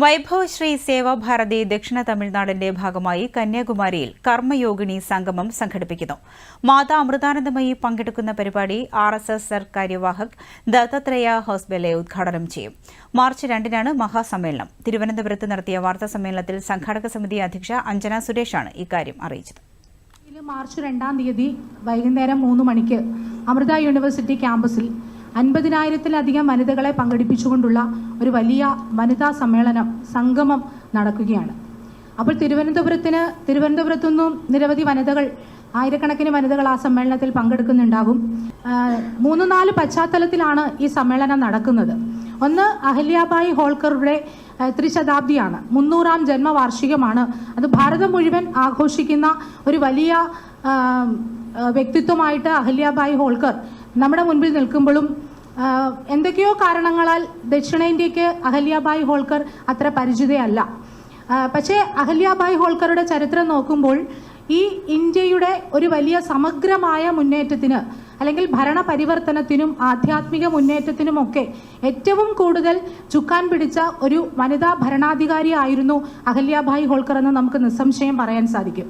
വൈഭവ് ശ്രീ സേവാഭാരതി ദക്ഷിണ തമിഴ്നാടിന്റെ ഭാഗമായി കന്യാകുമാരിയിൽ കർമ്മയോഗിണി സംഗമം സംഘടിപ്പിക്കുന്നു. മാതാ അമൃതാനന്ദമയി പങ്കെടുക്കുന്ന പരിപാടി ആർ എസ് എസ് സർ കാര്യവാഹക് ദത്തത്രേയ ഹോസ്ബെലെ ഉദ്ഘാടനം ചെയ്യും. മാർച്ച് രണ്ടിനാണ് മഹാസമ്മേളനം. തിരുവനന്തപുരത്ത് നടത്തിയ വാർത്താസമ്മേളനത്തിൽ സംഘാടക സമിതി അധ്യക്ഷ അഞ്ജന സുരേഷാണ് ഇക്കാര്യം അറിയിച്ചത്. മാർച്ച് രണ്ടാം തീയതി വൈകുന്നേരം മൂന്ന് മണിക്ക് അമൃത യൂണിവേഴ്സിറ്റി ക്യാമ്പസിൽ അൻപതിനായിരത്തിലധികം വനിതകളെ പങ്കെടുപ്പിച്ചുകൊണ്ടുള്ള ഒരു വലിയ വനിതാ സമ്മേളനം സംഗമം നടക്കുകയാണ്. അപ്പോൾ തിരുവനന്തപുരത്തിന് തിരുവനന്തപുരത്തു നിന്നും നിരവധി വനിതകൾ ആയിരക്കണക്കിന് വനിതകൾ ആ സമ്മേളനത്തിൽ പങ്കെടുക്കുന്നുണ്ടാകും. മൂന്ന് നാല് പശ്ചാത്തലത്തിലാണ് ഈ സമ്മേളനം നടക്കുന്നത്. ഒന്ന് അഹല്യാബായി ഹോൾക്കറുടെ ത്രിശതാബ്ദിയാണ്. മുന്നൂറാം ജന്മവാർഷികമാണ്. അത് ഭാരതം മുഴുവൻ ആഘോഷിക്കുന്ന ഒരു വലിയ വ്യക്തിത്വമായിട്ട് അഹല്യാബായി ഹോൾക്കർ നമ്മുടെ മുൻപിൽ നിൽക്കുമ്പോഴും എന്തൊക്കെയോ കാരണങ്ങളാൽ ദക്ഷിണേന്ത്യക്ക് അഹല്യാബായ് ഹോൾക്കർ അത്ര പരിചിതയല്ല. പക്ഷേ അഹല്യാബായ് ഹോൾക്കറുടെ ചരിത്രം നോക്കുമ്പോൾ ഈ ഇന്ത്യയുടെ ഒരു വലിയ സമഗ്രമായ മുന്നേറ്റത്തിന് അല്ലെങ്കിൽ ഭരണ പരിവർത്തനത്തിനും ആധ്യാത്മിക മുന്നേറ്റത്തിനുമൊക്കെ ഏറ്റവും കൂടുതൽ ചുക്കാൻ പിടിച്ച ഒരു വനിതാ ഭരണാധികാരിയായിരുന്നു അഹല്യാബായ് ഹോൾക്കർ എന്ന് നമുക്ക് നിസ്സംശയം പറയാൻ സാധിക്കും.